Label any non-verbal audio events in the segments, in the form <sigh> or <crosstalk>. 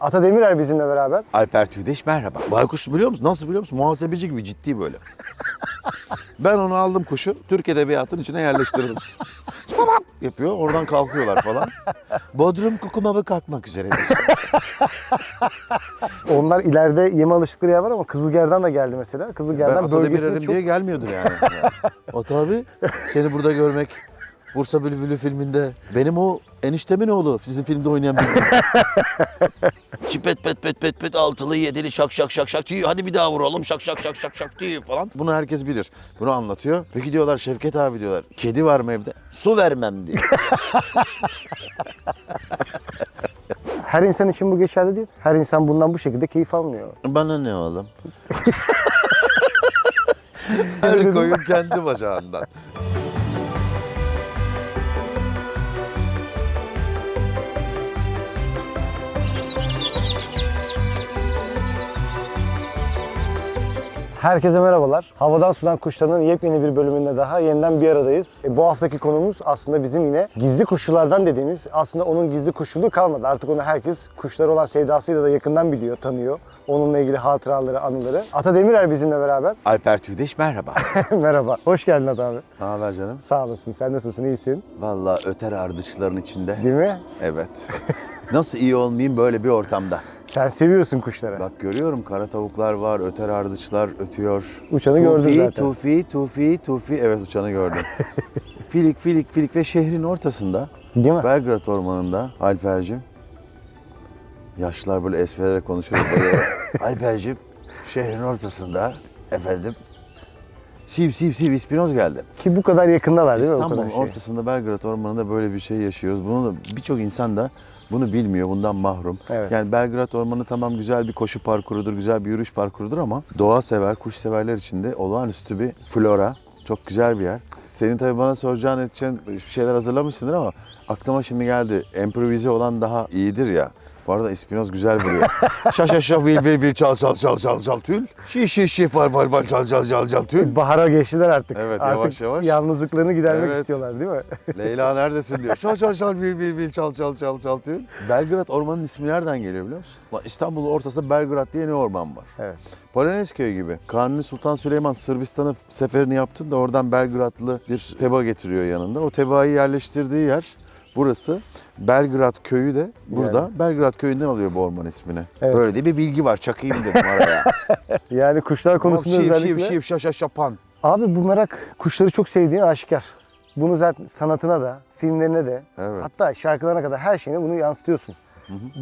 Ata Demirer bizimle beraber. Alper Tüydeş merhaba. Baykuş biliyor musun? Nasıl biliyor musun? Muhasebeci gibi ciddi böyle. ben onu aldım kuşu. Türk Edebiyatı'nın içine yerleştirdim. Babam yapıyor. Oradan kalkıyorlar falan. Bodrum kukumabı kalkmak üzere. Onlar ileride yeme alışıkları yer var ama Kızılger'den de geldi mesela. ben Kızılger'den atada bölgesinde çok... diye gelmiyordur yani. <laughs> o tabi seni burada görmek. Bursa Bülbülü filminde benim o eniştemin oğlu sizin filmde oynayan bir <laughs> Çipet pet pet pet pet altılı yedili şak şak şak şak tüy hadi bir daha vuralım şak şak şak şak şak tüy falan. Bunu herkes bilir. Bunu anlatıyor. Peki diyorlar Şevket abi diyorlar. Kedi var mı evde? Su vermem diyor. <laughs> Her insan için bu geçerli değil. Her insan bundan bu şekilde keyif almıyor. Bana ne oğlum? <laughs> Her koyun kendi bacağından. Herkese merhabalar. Havadan sudan kuşlarının yepyeni bir bölümünde daha yeniden bir aradayız. E, bu haftaki konumuz aslında bizim yine gizli kuşçulardan dediğimiz aslında onun gizli kuşçuluğu kalmadı. Artık onu herkes kuşlara olan sevdasıyla da yakından biliyor, tanıyor. Onunla ilgili hatıraları, anıları. Ata Demirer bizimle beraber. Alper Tüydeş merhaba. <laughs> Merhaba. Hoş geldin Ata abi. ne haber canım? Sağ olasın. Sen nasılsın? İyisin. Vallahi öter ardıçların içinde. Değil mi? Evet. <laughs> Nasıl iyi olmayayım böyle bir ortamda? Sen seviyorsun kuşları. Bak görüyorum kara tavuklar var, öter ardıçlar ötüyor. Uçanı Tufi, zaten. Tufi, tufi, tufi. Evet uçanı gördüm. <laughs> filik, filik, filik ve şehrin ortasında, Değil mi? Belgrad Ormanı'nda Alper'cim. Yaşlılar böyle es vererek konuşuyor. Böyle, <laughs> Alper'cim, şehrin ortasında efendim. Siv, siv, siv, İspinoz geldi. Ki bu kadar yakındalar değil mi? o İstanbul'un şey. ortasında Belgrad Ormanı'nda böyle bir şey yaşıyoruz. Bunu da birçok insan da bunu bilmiyor, bundan mahrum. Evet. Yani Belgrad Ormanı tamam güzel bir koşu parkurudur, güzel bir yürüyüş parkurudur ama doğa sever, kuş severler için de olağanüstü bir flora. Çok güzel bir yer. Senin tabii bana soracağın edeceğin şeyler hazırlamışsındır ama aklıma şimdi geldi. Improvize olan daha iyidir ya. Bu arada İspinoz güzel vuruyor. şa şa şa vil vil vil çal çal çal çal çal tül. Şi şi şi fal fal fal çal çal çal çal tül. Bahara geçtiler artık. Evet, artık yavaş yavaş. yalnızlıklarını gidermek Evet. istiyorlar değil mi? Leyla neredesin diyor. Çal çal çal bil bil bil çal çal çal çal diyor. Belgrad ormanın ismi nereden geliyor biliyor musun? İstanbul'un ortasında Belgrad diye ne orman var? evet. Polonezköy gibi. Kanuni Sultan Süleyman Sırbistan'a seferini yaptı da oradan Belgradlı bir teba getiriyor yanında. O tebaayı yerleştirdiği yer burası. Belgrad köyü de burada. Belgrad köyünden alıyor bu orman ismini. Evet. Böyle de bir bilgi var. Çakayım dedim araya. <laughs> Yani kuşlar konusunda şiv, özellikle. şiv şiv şaşa şapan. Abi bu merak kuşları çok sevdiğin aşikar. Bunu zaten sanatına da, filmlerine de, Evet. hatta şarkılarına kadar her şeyine bunu yansıtıyorsun.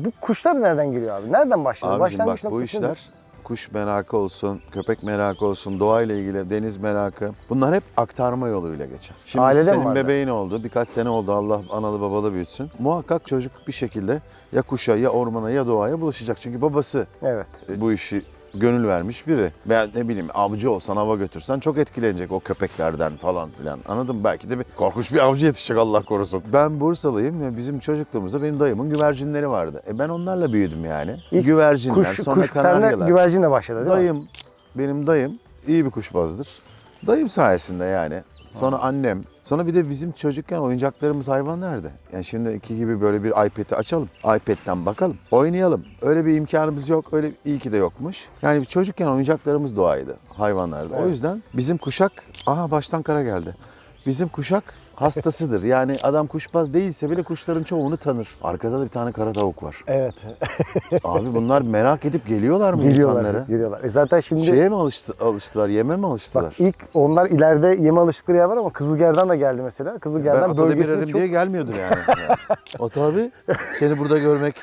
Bu kuşlar nereden geliyor abi? Nereden başladı? Abicim bak bu işler kuş merakı olsun, köpek merakı olsun, doğayla ilgili deniz merakı. Bunlar hep aktarma yoluyla geçer. Şimdi Ailede mi senin vardı? bebeğin oldu, birkaç sene oldu Allah analı babalı büyütsün. Muhakkak çocuk bir şekilde ya kuşa ya ormana ya doğaya bulaşacak. Çünkü babası Evet. bu işi gönül vermiş biri. Veya ne bileyim avcı olsan hava götürsen çok etkilenecek o köpeklerden falan filan. Anladın mı? Belki de bir korkunç bir avcı yetişecek Allah korusun. Ben Bursalıyım ve bizim çocukluğumuzda benim dayımın güvercinleri vardı. E ben onlarla büyüdüm yani. İlk Güvercinler, Kuş, sonra kuş kanaryalar. güvercinle başladı değil mi? Dayım, benim dayım iyi bir kuşbazdır. Dayım sayesinde yani. Sonra annem. Sonra bir de bizim çocukken oyuncaklarımız hayvanlardı. Yani şimdiki gibi böyle bir iPad'i açalım. iPad'den bakalım. Oynayalım. Öyle bir imkanımız yok. Öyle iyi ki de yokmuş. Yani çocukken oyuncaklarımız doğaydı. Hayvanlardı. O Evet. yüzden bizim kuşak... Aha baştan kara geldi. Bizim kuşak hastasıdır. Yani adam kuşbaz değilse bile kuşların çoğunu tanır. Arkada da bir tane kara tavuk var. Evet. <laughs> Abi bunlar merak edip geliyorlar mı geliyorlar. insanlara? Geliyorlar. E zaten şimdi Şeye mi alıştı, alıştılar, yeme mi alıştılar? bak ilk onlar ileride yeme alışıkları yer var ama Kızılger'den de geldi mesela. ben Kızılger'den atada bölgesinde çok diye gelmiyordur yani. <laughs> o tabi seni burada görmek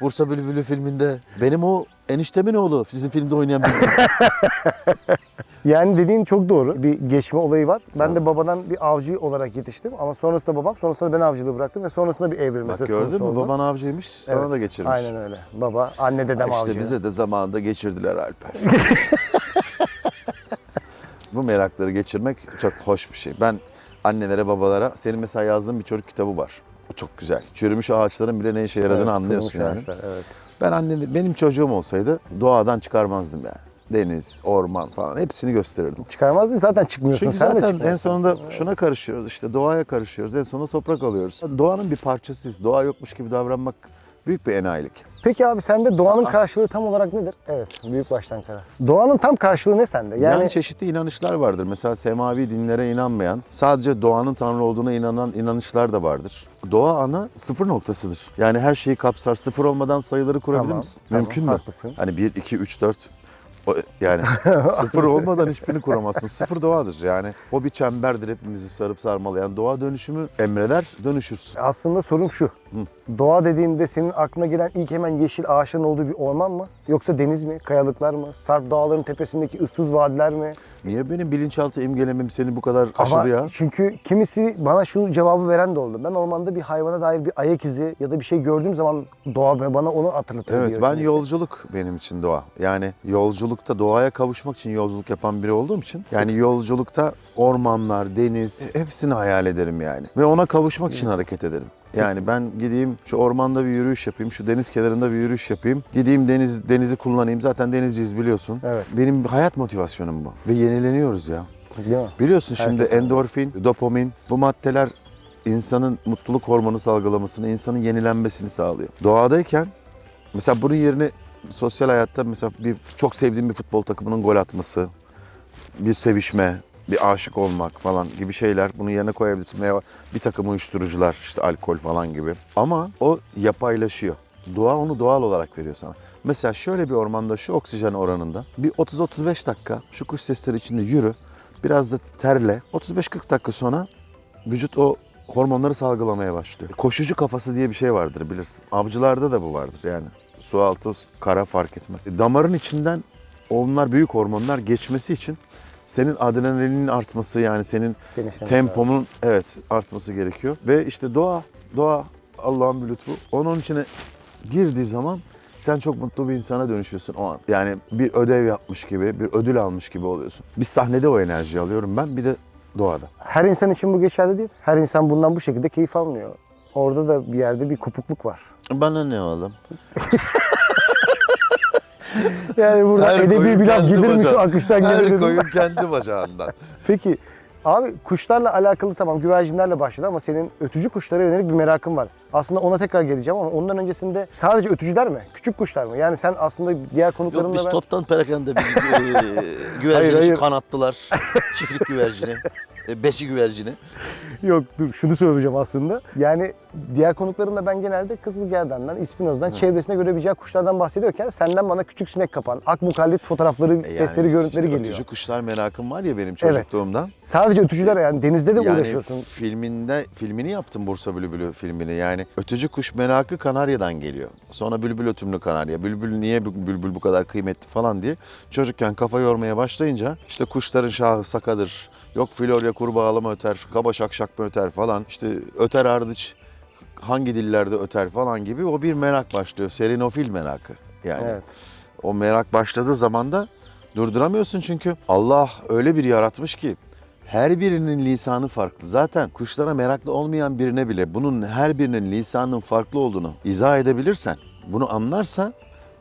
Bursa Bülbülü filminde benim o eniştemin oğlu sizin filmde oynayan bir <laughs> Yani dediğin çok doğru. Bir geçme olayı var. Ben de babadan bir avcı olarak yetiştim ama sonrasında babam, sonrasında ben avcılığı bıraktım ve sonrasında bir evrilme Bak söz gördün konusu mü oldu. baban avcıymış sana Evet, da geçirmiş. Aynen öyle. Baba, anne dedem işte avcı. bize de zamanında geçirdiler Alper. <laughs> Bu merakları geçirmek çok hoş bir şey. Ben annelere babalara senin mesela yazdığın bir çocuk kitabı var. Çok güzel. Çürümüş ağaçların bile ne işe yaradığını Evet, anlıyorsun yani. ağaçlar, Evet. Ben annem, benim çocuğum olsaydı doğadan çıkarmazdım yani. Deniz, orman falan hepsini gösterirdim. Çıkarmazdın zaten çıkmıyorsun. Çünkü Sen de zaten en çıkmıyorsun. sonunda şuna karışıyoruz işte doğaya karışıyoruz. En sonunda toprak alıyoruz. Doğanın bir parçasıyız. Doğa yokmuş gibi davranmak büyük bir enayilik. Peki abi sende doğanın karşılığı tam olarak nedir? Evet, büyük baştan kara. Doğanın tam karşılığı ne sende? Yani, Yani, çeşitli inanışlar vardır. Mesela semavi dinlere inanmayan, sadece doğanın tanrı olduğuna inanan inanışlar da vardır. Doğa ana sıfır noktasıdır. Yani her şeyi kapsar. Sıfır olmadan sayıları kurabilir Tamam, misin? tamam, Mümkün mü? haklısın. Hani 1, 2, 3, 4 o, yani <laughs> sıfır olmadan hiçbirini kuramazsın. Sıfır doğadır yani. O bir çemberdir hepimizi sarıp sarmalayan. Doğa dönüşümü emreder, dönüşürsün. aslında sorum şu. Doğa dediğinde senin aklına gelen ilk hemen yeşil ağaçların olduğu bir orman mı? Yoksa deniz mi? Kayalıklar mı? Sarp dağların tepesindeki ıssız vadiler mi? Niye benim bilinçaltı imgelemem seni bu kadar aşıdı Ama ya? çünkü kimisi bana şu cevabı veren de oldu. Ben ormanda bir hayvana dair bir ayak izi ya da bir şey gördüğüm zaman doğa bana onu hatırlatıyor Evet diyor ben kimisi. yolculuk benim için doğa. Yani yolculukta doğaya kavuşmak için yolculuk yapan biri olduğum için yani yolculukta ormanlar, deniz hepsini hayal ederim yani. Ve ona kavuşmak için hareket ederim. Yani ben gideyim şu ormanda bir yürüyüş yapayım, şu deniz kenarında bir yürüyüş yapayım. Gideyim deniz denizi kullanayım. Zaten denizciyiz biliyorsun. Evet. Benim hayat motivasyonum bu. Ve yenileniyoruz ya. Değil mi? Biliyorsun Her şimdi seferinde. endorfin, dopamin bu maddeler insanın mutluluk hormonu salgılamasını, insanın yenilenmesini sağlıyor. Doğadayken mesela bunun yerine sosyal hayatta mesela bir çok sevdiğim bir futbol takımının gol atması, bir sevişme, bir aşık olmak falan gibi şeyler bunun yerine koyabilirsin veya bir takım uyuşturucular işte alkol falan gibi. Ama o yapaylaşıyor. Doğa onu doğal olarak veriyor sana. Mesela şöyle bir ormanda şu oksijen oranında bir 30-35 dakika şu kuş sesleri içinde yürü. Biraz da terle. 35-40 dakika sonra vücut o hormonları salgılamaya başlıyor. Koşucu kafası diye bir şey vardır bilirsin. Avcılarda da bu vardır yani. Su altı, kara fark etmez. Damarın içinden onlar büyük hormonlar geçmesi için senin adrenalinin artması yani senin Genişlemiş temponun evet artması gerekiyor. Ve işte doğa, doğa Allah'ın bir lütfu. Onun içine girdiği zaman sen çok mutlu bir insana dönüşüyorsun o an. Yani bir ödev yapmış gibi, bir ödül almış gibi oluyorsun. Bir sahnede o enerjiyi alıyorum ben, bir de doğada. Her insan için bu geçerli değil. Her insan bundan bu şekilde keyif almıyor. Orada da bir yerde bir kopukluk var. Bana ne oğlum? <laughs> <laughs> Yani burada Her edebi bir laf gelir mi şu akıştan gelir Her dedim. koyun kendi bacağından. <laughs> Peki abi kuşlarla alakalı tamam güvercinlerle başladı ama senin ötücü kuşlara yönelik bir merakın var. Aslında ona tekrar geleceğim ama ondan öncesinde sadece ötücüler mi? Küçük kuşlar mı? Yani sen aslında diğer Yok konuklarımla biz ben... toptan perakende biz <laughs> e, güvercini Hayır, hayır. kanattılar. Çiftlik güvercini, e, besi güvercini. Yok dur şunu söyleyeceğim aslında. Yani diğer konuklarımla ben genelde Kızılgerdan'dan, İspinoz'dan çevresine görebileceği kuşlardan bahsediyorken senden bana küçük sinek kapan, akmukallit fotoğrafları, E sesleri, yani görüntüleri işte geliyor. Ötücü kuşlar merakım var ya benim Evet. çocukluğumdan. Sadece ötücüler yani denizde de yani uğraşıyorsun. filminde filmini yaptım Bursa Bülbülü filmini. Yani ötücü kuş merakı Kanarya'dan geliyor. Sonra bülbül ötümlü Kanarya. Bülbül niye bülbül bu kadar kıymetli falan diye çocukken kafa yormaya başlayınca işte kuşların şahı sakadır. Yok Florya kurbağalı mı öter, kaba şakşak mı öter falan. İşte öter ardıç hangi dillerde öter falan gibi o bir merak başlıyor. Serinofil merakı yani. Evet. O merak başladığı zaman da durduramıyorsun çünkü Allah öyle bir yaratmış ki her birinin lisanı farklı. Zaten kuşlara meraklı olmayan birine bile bunun her birinin lisanının farklı olduğunu izah edebilirsen, bunu anlarsa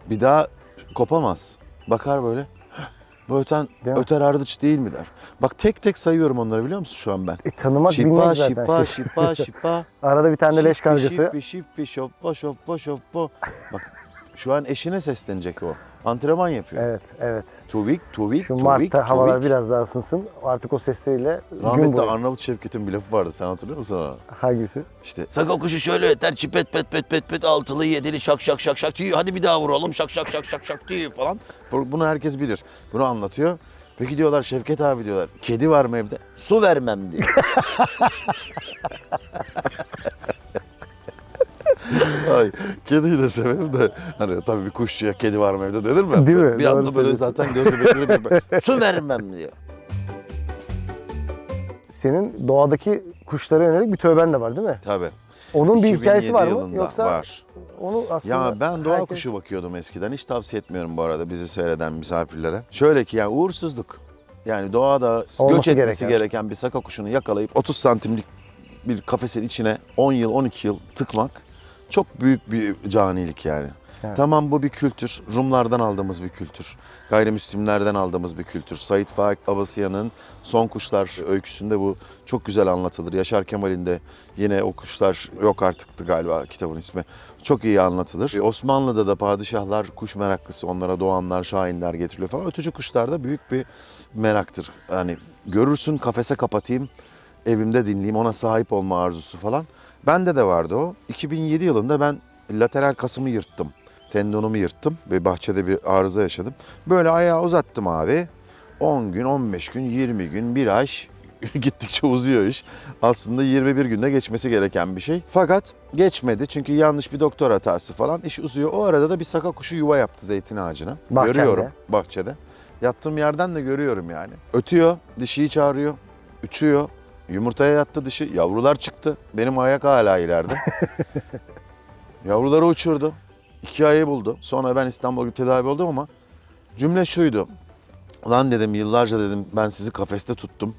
bir daha kopamaz. Bakar böyle. "Heh, Bu öten, Değil öter ardıç değil mi der. Bak tek tek sayıyorum onları biliyor musun şu an ben? E, tanımak Şipa, bilmek zaten. şipa, şey. şipa, şipa. <laughs> Arada bir tane de leş kargası. Şippi, şippi, şoppa, şoppa, şoppa. Bak şu an eşine seslenecek o. Antrenman yapıyor. Evet, evet. Tuvik, tuvik, Şu tuvik, Mart'ta havalar tuvik. biraz daha ısınsın. Artık o sesleriyle gün Rahmetli boyu. Arnavut Şevket'in bir lafı vardı. Sen hatırlıyor musun? onu? Hangisi? İşte Saka kuşu şöyle öter çipet pet pet pet pet altılı yedili şak şak şak şak tüy. Hadi bir daha vuralım şak şak şak şak şak tüy falan. bu- bunu herkes bilir. Bunu anlatıyor. Peki diyorlar Şevket abi diyorlar. Kedi var mı evde? Su vermem diyor. <laughs> <laughs> Ay kediyi de severim de. Hani tabii bir kuşçuya kedi var mı evde denir mi? Değil mi? Bir Doğru anda böyle söylüyorsun. zaten gözü bekliyor. <laughs> Su vermem diyor. Senin doğadaki kuşlara yönelik bir tövben de var değil mi? tabii. Onun bir 2007 hikayesi var mı? yılında Yoksa Var. onu aslında Ya ben doğa herkes- kuşu bakıyordum eskiden. Hiç tavsiye etmiyorum bu arada bizi seyreden misafirlere. Şöyle ki ya uğursuzluk. Yani doğada göç Olması etmesi gereken. gereken. bir saka kuşunu yakalayıp 30 santimlik bir kafesin içine 10 yıl 12 yıl tıkmak çok büyük bir canilik yani. Evet. Tamam bu bir kültür. Rumlardan aldığımız bir kültür. Gayrimüslimlerden aldığımız bir kültür. Sait Faik Abasıyan'ın Son Kuşlar öyküsünde bu çok güzel anlatılır. Yaşar Kemal'in de yine o kuşlar yok artıktı galiba kitabın ismi. Çok iyi anlatılır. E, Osmanlı'da da padişahlar kuş meraklısı. Onlara doğanlar, şahinler getiriliyor falan. Ötücü kuşlarda büyük bir meraktır. Yani görürsün kafese kapatayım, evimde dinleyeyim, ona sahip olma arzusu falan. Bende de vardı o. 2007 yılında ben lateral kasımı yırttım. Tendonumu yırttım ve bahçede bir arıza yaşadım. Böyle ayağı uzattım abi. 10 gün, 15 gün, 20 gün, bir ay <laughs> gittikçe uzuyor iş. Aslında 21 günde geçmesi gereken bir şey. Fakat geçmedi çünkü yanlış bir doktor hatası falan iş uzuyor. O arada da bir saka kuşu yuva yaptı zeytin ağacına. Bahçende. Görüyorum bahçede. Yattığım yerden de görüyorum yani. Ötüyor, dişiyi çağırıyor, uçuyor. Yumurtaya yattı dişi, yavrular çıktı. Benim ayak hala ileride. <laughs> Yavruları uçurdu. İki ayı buldu. Sonra ben İstanbul'a tedavi oldum ama cümle şuydu. Ulan dedim yıllarca dedim ben sizi kafeste tuttum.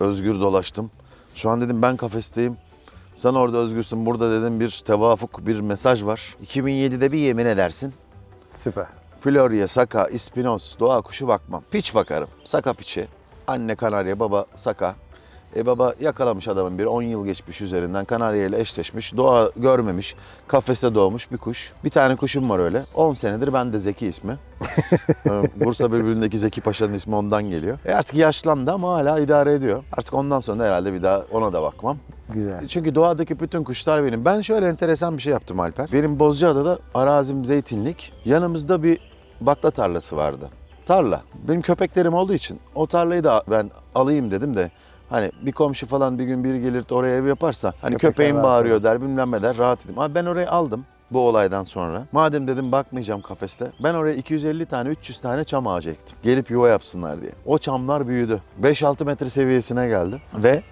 Özgür dolaştım. Şu an dedim ben kafesteyim. Sen orada özgürsün. Burada dedim bir tevafuk, bir mesaj var. 2007'de bir yemin edersin. Süper. Florya, Saka, İspinoz, doğa kuşu bakmam. Piç bakarım. Saka piçi. Anne kanarya, baba Saka. E baba yakalamış adamın bir 10 yıl geçmiş üzerinden kanarya ile eşleşmiş. Doğa görmemiş. Kafeste doğmuş bir kuş. Bir tane kuşum var öyle. 10 senedir ben de Zeki ismi. <laughs> Ee, Bursa Bülbülü'ndeki Zeki Paşa'nın ismi ondan geliyor. E artık yaşlandı ama hala idare ediyor. Artık ondan sonra herhalde bir daha ona da bakmam. Güzel. Çünkü doğadaki bütün kuşlar benim. Ben şöyle enteresan bir şey yaptım Alper. Benim Bozcaada'da arazim zeytinlik. Yanımızda bir bakla tarlası vardı. Tarla. Benim köpeklerim olduğu için o tarlayı da ben alayım dedim de Hani bir komşu falan bir gün biri gelir de oraya ev yaparsa hani Köpekler köpeğim rahatsız bağırıyor der bilmem ne der rahat edeyim. Ama ben orayı aldım bu olaydan sonra. Madem dedim bakmayacağım kafeste. Ben oraya 250 tane 300 tane çam ağacı ektim. Gelip yuva yapsınlar diye. O çamlar büyüdü. 5-6 metre seviyesine geldi. Ve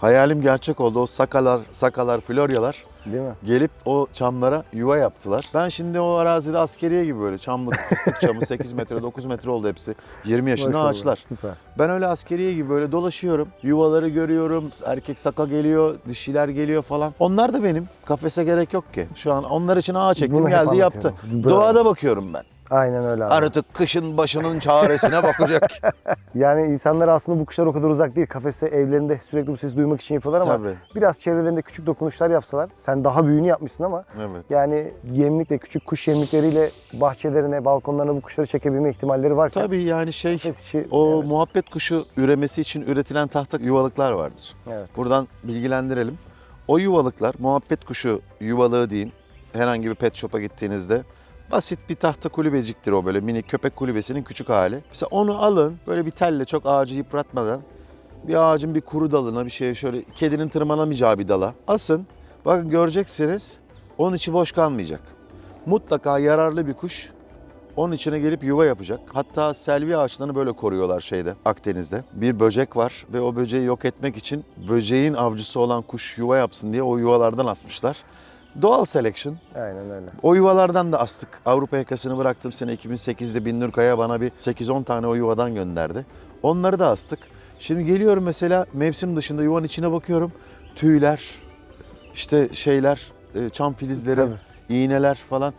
hayalim gerçek oldu. O sakalar, sakalar, floryalar Değil mi? gelip o çamlara yuva yaptılar. Ben şimdi o arazide askeriye gibi böyle çamlık, fıstık çamı <laughs> 8 metre, 9 metre oldu hepsi. 20 yaşında Maşallah. ağaçlar. Süper. Ben öyle askeriye gibi böyle dolaşıyorum. Yuvaları görüyorum. Erkek saka geliyor, dişiler geliyor falan. Onlar da benim. Kafese gerek yok ki. Şu an onlar için ağaç çektim Bunu hep geldi yaptı. anlatıyorum. Bravo. Doğada bakıyorum ben. Aynen öyle abi. Artık kışın başının çaresine bakacak. <laughs> Yani insanlar aslında bu kuşlar o kadar uzak değil. Kafeste evlerinde sürekli bu sesi duymak için yapıyorlar ama Tabii. biraz çevrelerinde küçük dokunuşlar yapsalar. Sen daha büyüğünü yapmışsın ama Evet. yani yemlikle küçük kuş yemlikleriyle bahçelerine, balkonlarına bu kuşları çekebilme ihtimalleri varken Tabii yani şey kafes içi o evet. muhabbet kuşu üremesi için üretilen tahta yuvalıklar vardır. Evet. Buradan bilgilendirelim. O yuvalıklar muhabbet kuşu yuvalığı deyin. Herhangi bir pet shop'a gittiğinizde basit bir tahta kulübeciktir o böyle minik köpek kulübesinin küçük hali. Mesela onu alın böyle bir telle çok ağacı yıpratmadan bir ağacın bir kuru dalına bir şeye şöyle kedinin tırmanamayacağı bir dala asın. Bakın göreceksiniz onun içi boş kalmayacak. Mutlaka yararlı bir kuş onun içine gelip yuva yapacak. Hatta selvi ağaçlarını böyle koruyorlar şeyde Akdeniz'de. Bir böcek var ve o böceği yok etmek için böceğin avcısı olan kuş yuva yapsın diye o yuvalardan asmışlar. Doğal selection. Aynen öyle. O yuvalardan da astık. Avrupa yakasını bıraktım sene 2008'de Binnur Kaya bana bir 8-10 tane o yuvadan gönderdi. Onları da astık. Şimdi geliyorum mesela mevsim dışında yuvanın içine bakıyorum. Tüyler, işte şeyler, e, çam filizleri, Tabii. iğneler falan.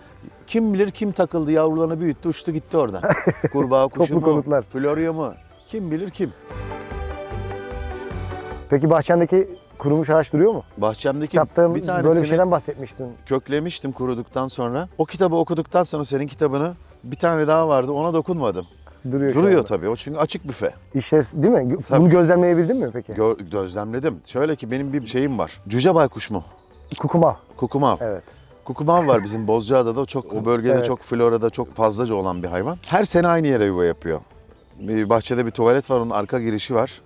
Kim bilir kim takıldı yavrularını büyüttü uçtu gitti oradan. <laughs> Kurbağa kuşu Toplu mu? konutlar. Florya mı? Kim bilir kim? Peki bahçendeki kurumuş ağaç duruyor mu? Bahçemdeki Kitapta bir tanesini böyle bir şeyden bahsetmiştin. köklemiştim kuruduktan sonra. O kitabı okuduktan sonra senin kitabını bir tane daha vardı ona dokunmadım. Duruyor, şu Duruyor anda. tabii o çünkü açık büfe. İşte değil mi? Tabii. Bunu gözlemleyebildin mi peki? Gö- gözlemledim. Şöyle ki benim bir şeyim var. Cüce baykuş mu? Kukuma. Kukumav. Evet. Kukumav var bizim Bozcaada'da. O çok o bölgede Evet. çok florada çok fazlaca olan bir hayvan. Her sene aynı yere yuva yapıyor. Bir bahçede bir tuvalet var, onun arka girişi var.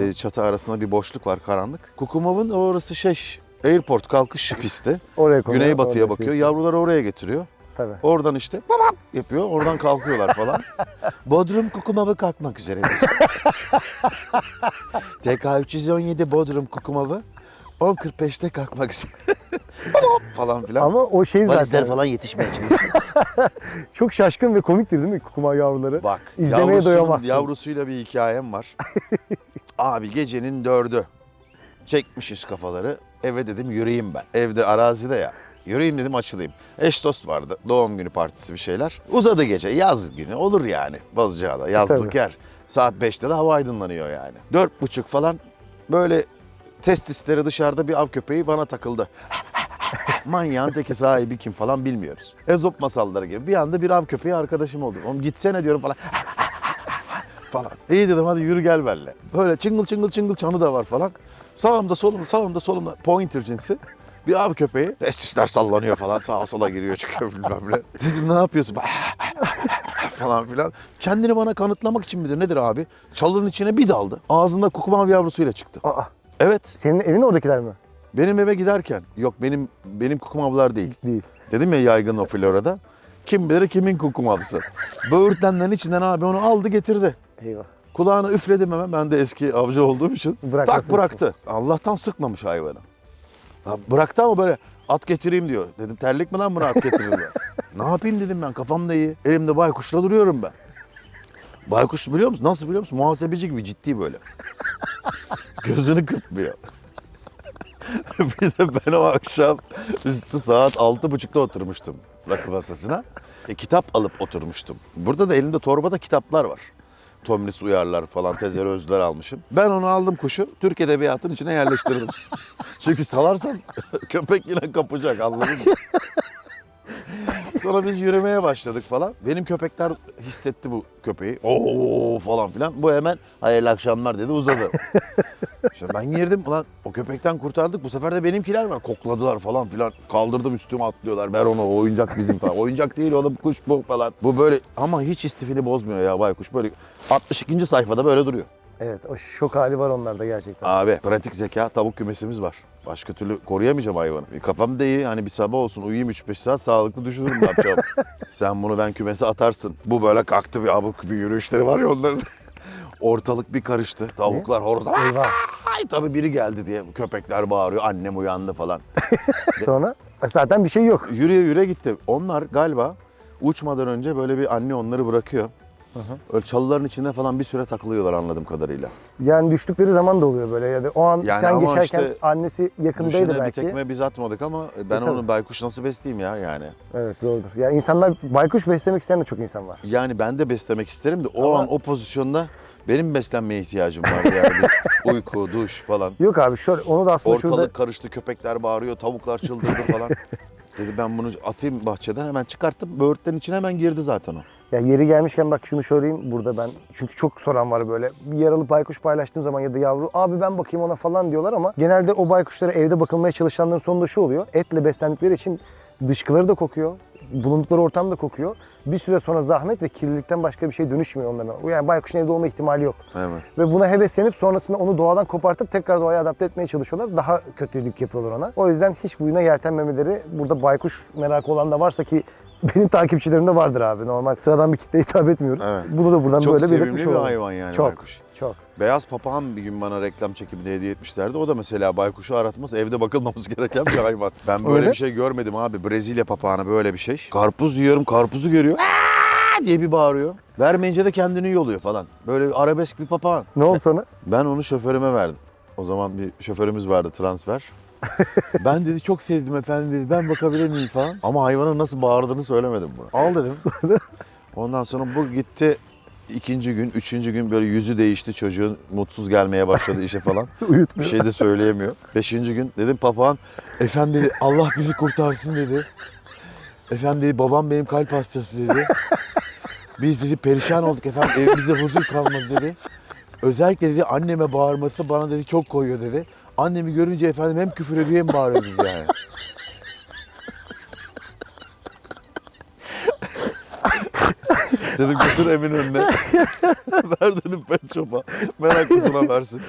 Ee, çatı arasında bir boşluk var, karanlık. Kukumav'ın orası şey, airport kalkış <laughs> pisti. Oraya konuyor. Güneybatıya orada bakıyor. şey- Yavruları oraya getiriyor. Tabii. Oradan işte babam yapıyor. Oradan kalkıyorlar falan. <laughs> Bodrum kukumavı kalkmak üzeredir. TK 317 Bodrum kukumavı 10.45'te kalkmak. Babam <laughs> falan filan. Ama o şey Valizler zaten falan yetişmeye <laughs> çalışıyor. çok şaşkın ve komiktir değil mi kukuma yavruları? Bak İzlemeye yavrusunun- doyamazsın. Yavrusuyla bir hikayem var. <laughs> Abi gecenin dördü. Çekmişiz kafaları. Eve dedim yürüyeyim ben. Evde arazide ya. Yürüyeyim dedim açılayım. Eş dost vardı. Doğum günü partisi bir şeyler. Uzadı gece. Yaz günü olur yani. Bozcaada yazlık Tabii. yer. Saat 5'te de hava aydınlanıyor yani. Dört buçuk falan böyle testisleri dışarıda bir av köpeği bana takıldı. <laughs> Manyağın teki sahibi kim falan bilmiyoruz. Ezop masalları gibi. Bir anda bir av köpeği arkadaşım oldu. Oğlum gitsene diyorum falan. <laughs> falan. İyi dedim hadi yürü gel benimle. Böyle çıngıl çıngıl çıngıl çanı da var falan. Sağımda solumda sağımda solumda pointer cinsi. Bir av köpeği. Testisler sallanıyor falan. Sağa sola giriyor çıkıyor bilmem ne. Dedim ne yapıyorsun? <laughs> falan filan. Kendini bana kanıtlamak için midir nedir abi? Çalının içine bir daldı. Ağzında kukumav yavrusuyla çıktı. Aa, Evet. senin evin oradakiler mi? Benim eve giderken yok benim benim kukumavlar değil. Değil. Dedim ya yaygın o florada. Kim bilir kimin kukumavısı. Böğürtlenlerin içinden abi onu aldı getirdi. Eyvah. Kulağına üfledim hemen. Ben de eski avcı olduğum için. Bırakmasın tak bıraktı. Allah'tan sıkmamış hayvanı. Ha, bıraktı ama böyle at getireyim diyor. Dedim terlik mi lan buna at getireyim diyor. <laughs> ne yapayım dedim ben kafam da iyi. Elimde baykuşla duruyorum ben. Baykuş biliyor musun? Nasıl biliyor musun? Muhasebeci gibi ciddi böyle. Gözünü kırpmıyor. <laughs> bir de ben o akşam üstü saat altı buçukta oturmuştum rakı masasına. E, kitap alıp oturmuştum. Burada da elimde torbada kitaplar var. Tomris Uyarlar falan Tezer Özler almışım. Ben onu aldım kuşu Türk Edebiyatı'nın içine yerleştirdim. <laughs> Çünkü salarsan <laughs> köpek yine kapacak anladın mı? Sonra biz yürümeye başladık falan. Benim köpekler hissetti bu köpeği. Oo falan filan. Bu hemen hayırlı akşamlar dedi uzadı. <laughs> İşte ben girdim ulan o köpekten kurtardık. Bu sefer de benimkiler var. Kokladılar falan filan. Kaldırdım üstüme atlıyorlar. Ver onu o oyuncak bizim falan. oyuncak değil oğlum kuş bu falan. Bu böyle ama hiç istifini bozmuyor ya baykuş. Böyle 62. sayfada böyle duruyor. Evet o şok hali var onlarda gerçekten. Abi pratik zeka tavuk kümesimiz var. Başka türlü koruyamayacağım hayvanı. E, Kafam da iyi. Hani bir sabah olsun uyuyayım 3-5 saat sağlıklı düşünürüm ne yapacağım. <laughs> Sen bunu ben kümese atarsın. Bu böyle kalktı bir abuk bir yürüyüşleri var ya onların. <laughs> Ortalık bir karıştı. Tavuklar horozlar. Eyvah. Ay tabii biri geldi diye köpekler bağırıyor. Annem uyandı falan. <laughs> Sonra e, zaten bir şey yok. Yürüye yürüye gitti. Onlar galiba uçmadan önce böyle bir anne onları bırakıyor. Öyle çalıların içinde falan bir süre takılıyorlar anladığım kadarıyla. Yani düştükleri zaman da oluyor böyle ya da o an Yani sen ama geçerken işte annesi yakındaydı Kuşuna bir belki. tekme biz atmadık ama ben E, tabii. onu baykuş nasıl besleyeyim ya yani. Evet zordur. Ya insanlar baykuş beslemek isteyen de çok insan var. Yani ben de beslemek isterim de o Ama- an o pozisyonda benim beslenmeye ihtiyacım var yani. <laughs> Uyku, duş falan. Yok abi şöyle onu da aslında Ortalık şurada karıştı, köpekler bağırıyor, tavuklar çıldırdı falan. <laughs> Dedi ben bunu atayım bahçeden hemen çıkarttım. Böğürtlerin içine hemen girdi zaten o. ya yeri gelmişken bak şunu söyleyeyim burada ben çünkü çok soran var böyle bir yaralı baykuş paylaştığım zaman ya da yavru abi ben bakayım ona falan diyorlar ama genelde o baykuşlara evde bakılmaya çalışanların sonunda şu oluyor etle beslendikleri için dışkıları da kokuyor bulundukları ortam da kokuyor. Bir süre sonra zahmet ve kirlilikten başka bir şey dönüşmüyor onların. Yani baykuşun evde olma ihtimali yok. Evet. Ve buna heveslenip sonrasında onu doğadan kopartıp tekrar doğaya adapte etmeye çalışıyorlar. Daha kötülük yapıyorlar ona. O yüzden hiç buyuna yeltenmemeleri burada baykuş merakı olan da varsa ki benim takipçilerim de vardır abi. Normal sıradan bir kitleye hitap etmiyoruz. Evet. Bunu da buradan Çok böyle sevimli belirtmiş bir olalım. hayvan yani Çok. baykuş. Çok. Beyaz papağan bir gün bana reklam çekiminde hediye etmişlerdi. O da mesela baykuşu aratmaz, evde bakılmaması gereken bir hayvan. Ben böyle Öyle. bir şey görmedim abi. Brezilya papağanı böyle bir şey. Karpuz yiyorum, karpuzu görüyor. Aa diye bir bağırıyor. Vermeyince de kendini yoluyor falan. Böyle bir arabesk bir papağan. Ne oldu sonra? Ben onu şoförüme verdim. O zaman bir şoförümüz vardı transfer. <laughs> ben dedi çok sevdim efendim dedi. Ben bakabilir miyim falan. Ama hayvanın nasıl bağırdığını söylemedim buna. Al dedim. Ondan sonra bu gitti. ikinci gün, üçüncü gün böyle yüzü değişti çocuğun mutsuz gelmeye başladı işe falan. <laughs> Bir Uyutmuyor. şey de söyleyemiyor. Beşinci gün dedim papağan efendim dedi Allah bizi kurtarsın dedi. Efendim dedi babam benim kalp hastası dedi. <laughs> Biz dedi perişan olduk efendim evimizde huzur kalmadı dedi. Özellikle dedi anneme bağırması bana dedi çok koyuyor dedi. Annemi görünce efendim hem küfür ediyor hem bağırıyor dedi yani. <laughs> dedim götür evin önüne. <laughs> Ver dedim pet shop'a. Meraklısına versin.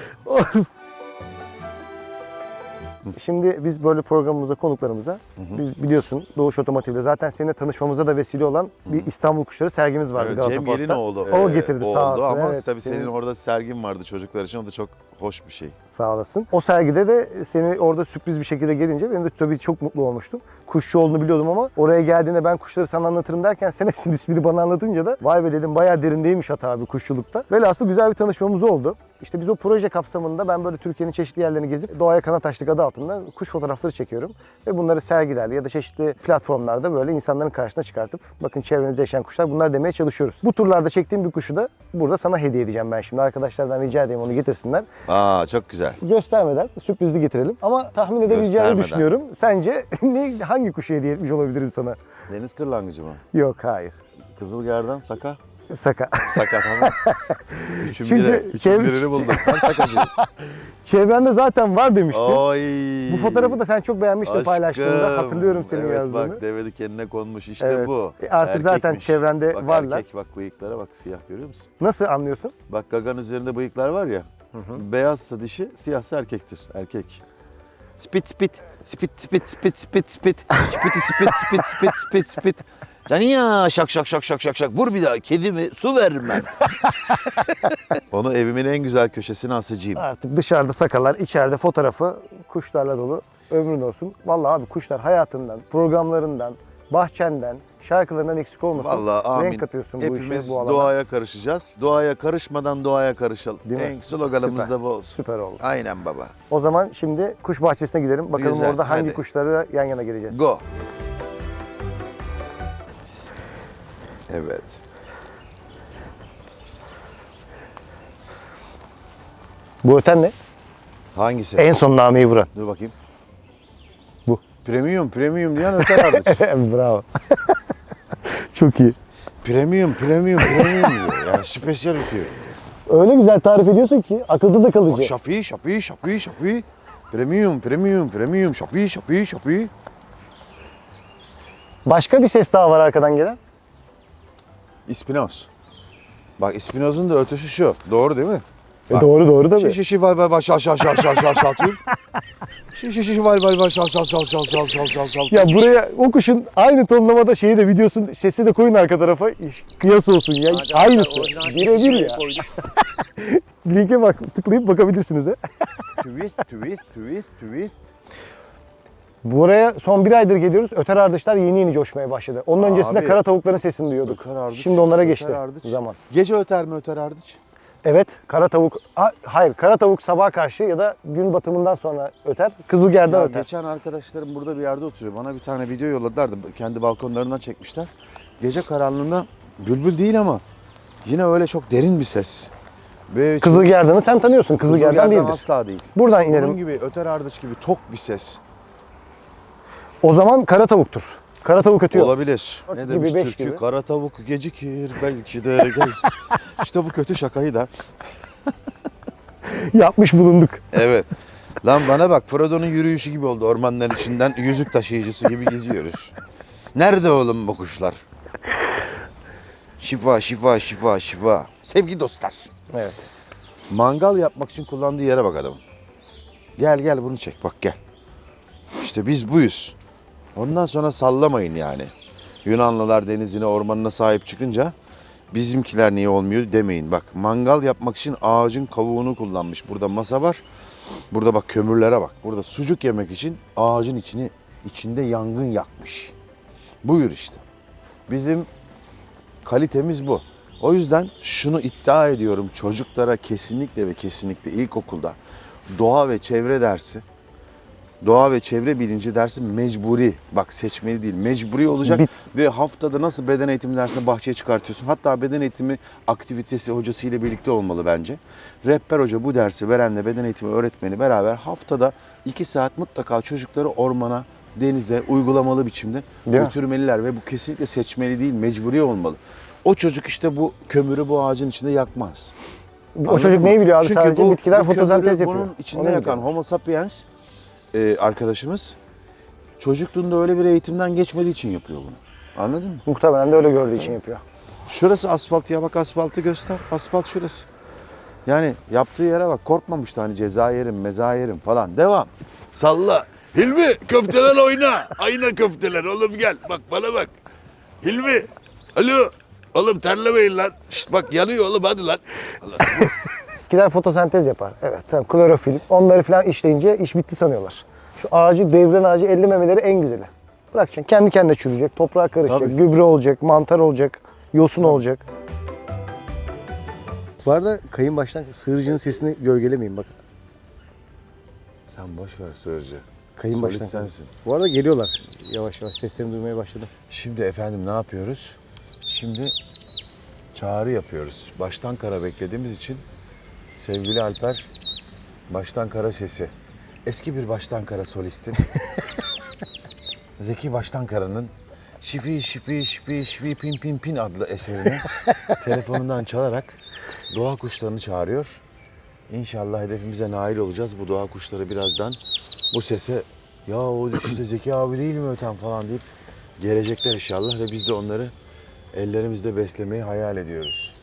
Şimdi biz böyle programımıza, konuklarımıza, biz biliyorsun Doğuş Otomotiv'de zaten seninle tanışmamıza da vesile olan bir İstanbul Kuşları sergimiz vardı Evet, Cem Port'ta. Gelinoğlu. O e, getirdi, sağ oldu olsun, Ama evet, tabii senin, senin- orada sergin vardı çocuklar için. O da çok hoş bir şey. Sağ olasın. O sergide de seni orada sürpriz bir şekilde gelince benim de tabii çok mutlu olmuştum. Kuşçu olduğunu biliyordum ama oraya geldiğinde ben kuşları sana anlatırım derken sen <laughs> hepsinin ismini bana anlatınca da vay be dedim bayağı derindeymiş hata abi kuşçulukta. Velhasıl güzel bir tanışmamız oldu. İşte biz o proje kapsamında ben böyle Türkiye'nin çeşitli yerlerini gezip doğaya kanat açtık adı altında kuş fotoğrafları çekiyorum. Ve bunları sergiler ya da çeşitli platformlarda böyle insanların karşısına çıkartıp bakın çevrenizde yaşayan kuşlar bunlar demeye çalışıyoruz. Bu turlarda çektiğim bir kuşu da burada sana hediye edeceğim ben şimdi. Arkadaşlardan rica edeyim onu getirsinler. Aa çok güzel. Göstermeden sürprizli getirelim. Ama tahmin edebileceğini Göstermeden. düşünüyorum. Sence <laughs> ne, hangi kuşu hediye etmiş olabilirim sana? Deniz kırlangıcı mı? Yok hayır. Kızılgerdan saka. Saka. Saka tamam. <laughs> Üçün Çünkü biri, üçün birini buldum. Ben sakacıyım. <laughs> Çevrende zaten var demiştin. Oy. Bu fotoğrafı da sen çok beğenmiştin Aşkım. paylaştığında. Hatırlıyorum senin evet, yazdığını. bak deve dikenine konmuş işte Evet. bu. E, artık zaten çevrende bak, varlar. Erkek bak bıyıklara bak siyah görüyor musun? Nasıl anlıyorsun? Bak gaganın üzerinde bıyıklar var ya. Beyazsa dişi, siyahsa erkektir. Erkek. Spit spit. Spit spit spit spit spit. Spit spit spit spit spit spit. Canı ya şak şak şak şak şak şak. Vur bir daha kedimi su vermem. <laughs> Onu evimin en güzel köşesine asacağım. Artık dışarıda sakalar, içeride fotoğrafı kuşlarla dolu. Ömrün olsun. Vallahi abi kuşlar hayatından, programlarından, bahçenden, şarkılarından eksik olmasın. Vallahi amin. Renk katıyorsun bu Hepimiz işe, bu alana. doğaya karışacağız. Doğaya karışmadan doğaya karışalım. Değil mi? En sloganımız Süper. da bu olsun. Süper oldu. Aynen baba. O zaman şimdi kuş bahçesine gidelim. Bakalım Güzel, orada hangi hadi. kuşları yan yana geleceğiz. Go. Evet. Bu öten ne? Hangisi? En son nameyi vuran. Dur bakayım. Bu. Premium, premium diyen öter ardıç. <laughs> Bravo. <laughs> Çok iyi. premium, premium, premium diyor. Yani spesyal ötüyor. Öyle güzel tarif ediyorsun ki akılda da Bak kalıcı. Şafii, Şafii, Şafii, Şafii. Premium, premium, premium, Şafii, Şafii, Şafii. Başka bir ses daha var arkadan gelen. İspinoz. Bak İspinoz'un da ötüşü şu. Doğru değil mi? E Bak. doğru doğru tabii. Şi şi şi val val val şal şal şal şal şal şal. Şi şi şi şi val val val şal şal şal şal şal şal şal şal. Ya buraya o kuşun aynı tonlamada şeyi de videosun sesi de koyun arka tarafa. Kıyas olsun ya. Aynısı. Birebir ya. Linke bak tıklayıp bakabilirsiniz he. Twist, twist, twist, twist. Buraya son bir aydır geliyoruz. Öter ardışlar yeni yeni coşmaya başladı. Onun öncesinde Abi, kara tavukların sesini duyuyorduk. Öter ardıç, Şimdi onlara geçti ardıç. zaman. Gece öter mi öter ardıç? Evet kara tavuk. Ha, hayır kara tavuk sabaha karşı ya da gün batımından sonra öter. Kızılgerdan Ya öter. geçen arkadaşlarım burada bir yerde oturuyor. Bana bir tane video yolladılar da kendi balkonlarından çekmişler. Gece karanlığında bülbül değil ama yine öyle çok derin bir ses. Ve Kızılgerdan'ı sen tanıyorsun. Kızılgerdan Kızılgerdan değildir. asla değil. Buradan Bunun inelim. gibi öter ardıç gibi tok bir ses. O zaman kara tavuktur. Kara tavuk ötüyor. Olabilir. Ne gibi, demiş beş Türkü? gibi. Kara tavuk gecikir belki de gel. <laughs> işte bu kötü şakayı da. <laughs> Yapmış bulunduk. Evet. Lan bana bak Frodo'nun yürüyüşü gibi oldu. Ormanların içinden yüzük taşıyıcısı gibi geziyoruz. Nerede oğlum bu kuşlar? Şifa, şifa, şifa, şifa. Sevgili dostlar. Evet. Mangal yapmak için kullandığı yere bak adamın. Gel gel bunu çek bak gel. İşte biz buyuz. Ondan sonra sallamayın yani. Yunanlılar denizine, ormanına sahip çıkınca bizimkiler niye olmuyor demeyin. Bak mangal yapmak için ağacın kavuğunu kullanmış. Burada masa var. Burada bak kömürlere bak. Burada sucuk yemek için ağacın içini içinde yangın yakmış. Buyur işte. Bizim kalitemiz bu. O yüzden şunu iddia ediyorum çocuklara kesinlikle ve kesinlikle ilkokulda doğa ve çevre dersi, doğa ve çevre bilinci dersi mecburi. Bak seçmeli değil, mecburi olacak. Bit. Ve haftada nasıl beden eğitimi dersinde bahçeye çıkartıyorsun. Hatta beden eğitimi aktivitesi hocasıyla birlikte olmalı bence. Rehber hoca bu dersi verenle beden eğitimi öğretmeni beraber haftada 2 saat mutlaka çocukları ormana, denize uygulamalı biçimde mi? götürmeliler. Ve bu kesinlikle seçmeli değil, mecburi olmalı. O çocuk işte bu kömürü bu ağacın içinde yakmaz. O Anladın çocuk mı? neyi biliyor abi? Çünkü Sadece bu- bitkiler bu fotosentez yapıyor. Bunun içinde Onu yakan biliyor. Homo sapiens e, arkadaşımız çocukluğunda öyle bir eğitimden geçmediği için yapıyor bunu. Anladın mı? Muhtemelen de öyle gördüğü için yapıyor. Şurası asfalt ya bak asfaltı göster. Asfalt şurası. Yani yaptığı yere bak korkmamıştı hani ceza yerim, meza yerim falan. Devam. Salla. Hilmi köfteler oyna. Ayna köfteler oğlum gel. Bak bana bak. Hilmi. Alo. Oğlum terlemeyin lan. Şşt, bak yanıyor oğlum hadi lan. Bitkiler fotosentez yapar. Evet tamam klorofil. Onları falan işleyince iş bitti sanıyorlar. Şu ağacı devrilen ağacı ellememeleri en güzeli. Bırakacaksın kendi kendine çürüyecek, toprağa karışacak, Tabii. gübre olacak, mantar olacak, yosun olacak. Bu arada kayın baştan sığırcının sesini gölgelemeyin bak. Sen boş ver sığırcı. Kayın Solist baştan. sensin. Bu arada geliyorlar. Yavaş yavaş seslerini duymaya başladım. Şimdi efendim ne yapıyoruz? Şimdi çağrı yapıyoruz. Baştan kara beklediğimiz için sevgili Alper baştan kara sesi. Eski bir baştan kara solistin. <laughs> Zeki Baştankara'nın Şifi Şifi Şifi Şifi Pin Pin Pin adlı eserini <laughs> telefonundan çalarak doğa kuşlarını çağırıyor. İnşallah hedefimize nail olacağız. Bu doğa kuşları birazdan bu sese ya o işte Zeki abi değil mi öten falan deyip gelecekler inşallah ve biz de onları ellerimizde beslemeyi hayal ediyoruz.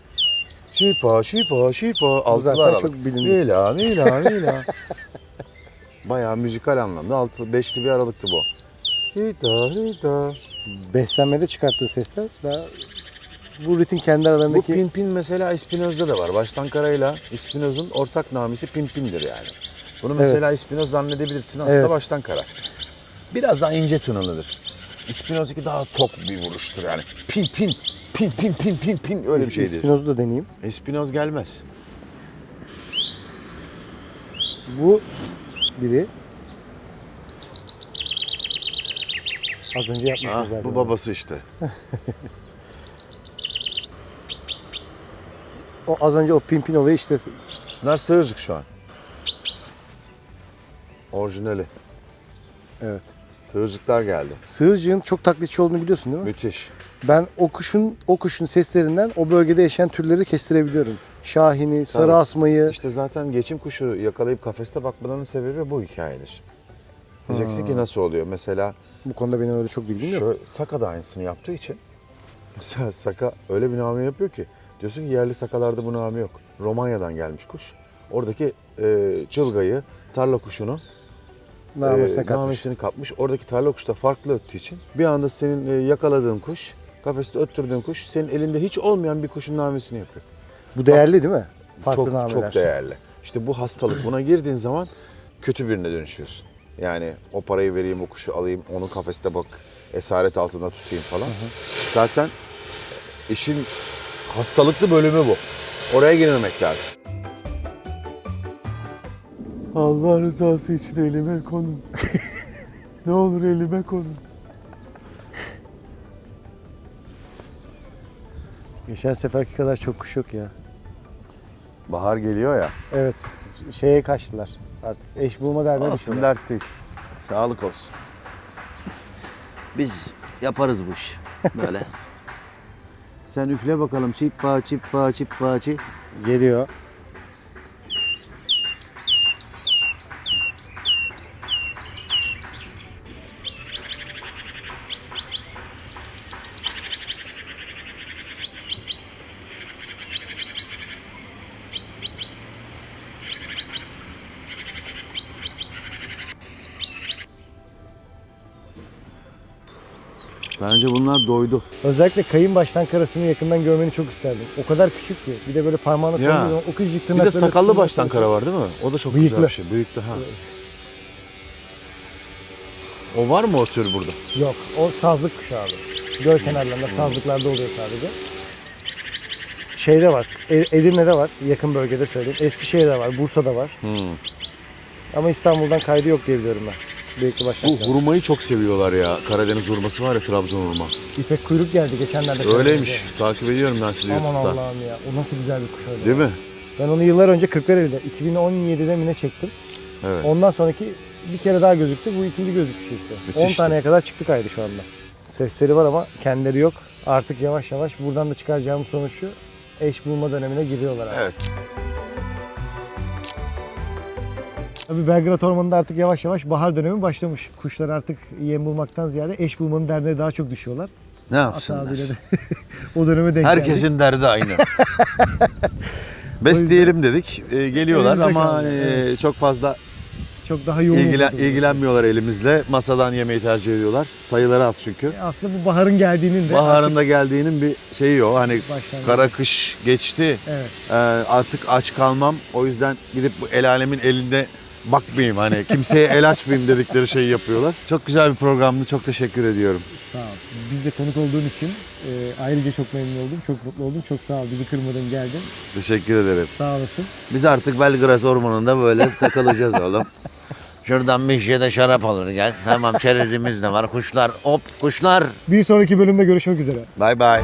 Şifa, şifa, şifa. Altılı zaten aralık. çok bilindik. Mila, mila, mila. Bayağı müzikal anlamda altı, beşli bir aralıktı bu. Hita, hita. Beslenmede çıkarttığı sesler daha bu ritim kendi Bu aralarındaki pin pin mesela İspinoz'da da var. Baştan karayla İspinoz'un ortak namisi pin pindir yani. Bunu mesela İspinoz zannedebilirsin aslında Evet. baştan kara. Biraz daha ince tınılıdır. İspinoz iki daha tok bir vuruştur yani. Pin pin pin pin pin pin pin öyle bir şeydir. İspinoz'u da deneyeyim. İspinoz gelmez. Bu biri. Az önce yapmışız Ah, zaten. bu babası işte. <laughs> O az önce o pimpin olayı işte Bunlar sığırcık şu an. Orijinali. evet. Sığırcıklar geldi. Sığırcığın çok taklitçi olduğunu biliyorsun değil mi? Müthiş. Ben o kuşun o kuşun seslerinden o bölgede yaşayan türleri kestirebiliyorum. Şahini, sarı Tabii. asmayı. İşte zaten geçim kuşu yakalayıp kafeste bakmalarının sebebi bu hikayedir. Diyeceksin ki nasıl oluyor? Mesela Bu konuda benim öyle çok bilgim yok. Şöyle, Saka da aynısını yaptığı için. <laughs> Mesela Saka öyle bir name yapıyor ki. Diyorsun ki yerli Sakalarda bu name yok. Romanya'dan gelmiş kuş. Oradaki e, çılgayı, tarla kuşunu Namusuna e, katmış. namesini kapmış. Oradaki tarla kuş da farklı öttüğü için bir anda senin e, yakaladığın kuş, kafeste öttürdüğün kuş senin elinde hiç olmayan bir kuşun namesini yapıyor. Bu değerli değil mi? Farklı çok, nameler. çok değerli. İşte bu hastalık. Buna girdiğin zaman kötü birine dönüşüyorsun. Yani o parayı vereyim, o kuşu alayım, onu kafeste bak, esaret altında tutayım falan. Zaten işin hastalıklı bölümü bu. Oraya girmemek lazım. Allah rızası için elime konun. <laughs> ne olur elime konun. Geçen seferki kadar çok kuş yok ya. Bahar geliyor ya. Evet. Şeye kaçtılar artık. Eş bulma derdine Olsun düştüler. dert değil. Sağlık olsun. Biz yaparız bu işi. Böyle. <laughs> Sen üfle bakalım. Çippa çippa çippa çip. Geliyor. Bence bunlar doydu. Özellikle kayın baştan karasını yakından görmeni çok isterdim. O kadar küçük ki. Bir de böyle parmağına Ya. koyduğun o küçücük Bir tırnakları... de sakallı baştan kara var değil mi? O da çok Bıyıklı. güzel bir şey. Bıyıklı ha. O var mı o tür burada? Yok. O sazlık abi. Göl kenarlarında sazlıklarda oluyor sadece. Şeyde var. E- Edirne'de var. Yakın bölgede söyleyeyim. Eskişehir'de var. Bursa'da var. Ama İstanbul'dan kaydı yok diye biliyorum ben. Bıyıklı baştan Bu hurmayı çok seviyorlar ya. Karadeniz hurması var ya Trabzon hurma. İpek kuyruk geldi geçenlerde. Öyleymiş. Takip ediyorum ben sizi Aman YouTube'da. Allah'ım ya. O nasıl güzel bir kuş öyle. Değil mi? Ben onu yıllar önce Kırklareli'de 2017'de mi ne çektim. Evet. Ondan sonraki bir kere daha gözüktü. Bu ikinci gözüküşü işte. Müthişti. 10 taneye kadar çıktık aydı şu anda. Sesleri var ama kendileri yok. Artık yavaş yavaş buradan da çıkaracağım sonuç şu. Eş bulma dönemine giriyorlar abi. Evet. Tabii Belgrad Ormanı'nda artık yavaş yavaş bahar dönemi başlamış. Kuşlar artık yem bulmaktan ziyade eş bulmanın derdine daha çok düşüyorlar. Ne Ata yapsınlar? abiyle de <laughs> o döneme denk geldik. Herkesin derdi aynı. <laughs> Besleyelim dedik. Ee, geliyorlar Elimizde ama kaldı, hani, evet. çok fazla Çok daha yoğun ilgilen, oldu bu. ilgilenmiyorlar elimizle. Masadan yemeği tercih ediyorlar. Sayıları az çünkü. Aslında bu baharın geldiğinin de Baharın da geldiğinin bir şeyi yok. Hani Başlangıcı. kara kış geçti. Evet. Ee, artık aç kalmam. O yüzden gidip bu el alemin elinde bakmayayım hani kimseye el açmayayım dedikleri şeyi yapıyorlar. Çok güzel bir programdı. Çok teşekkür ediyorum. Sağ ol. Biz de konuk olduğun için e, ayrıca çok memnun oldum. Çok mutlu oldum. Çok sağ ol. Bizi kırmadın geldin. Teşekkür ederim. Sağ olasın. Biz artık Belgrad Ormanı'nda böyle takılacağız oğlum. Şuradan bir şişe de şarap alır gel. Tamam çerezimiz de var. Kuşlar hop kuşlar. Bir sonraki bölümde görüşmek üzere. Bay bay.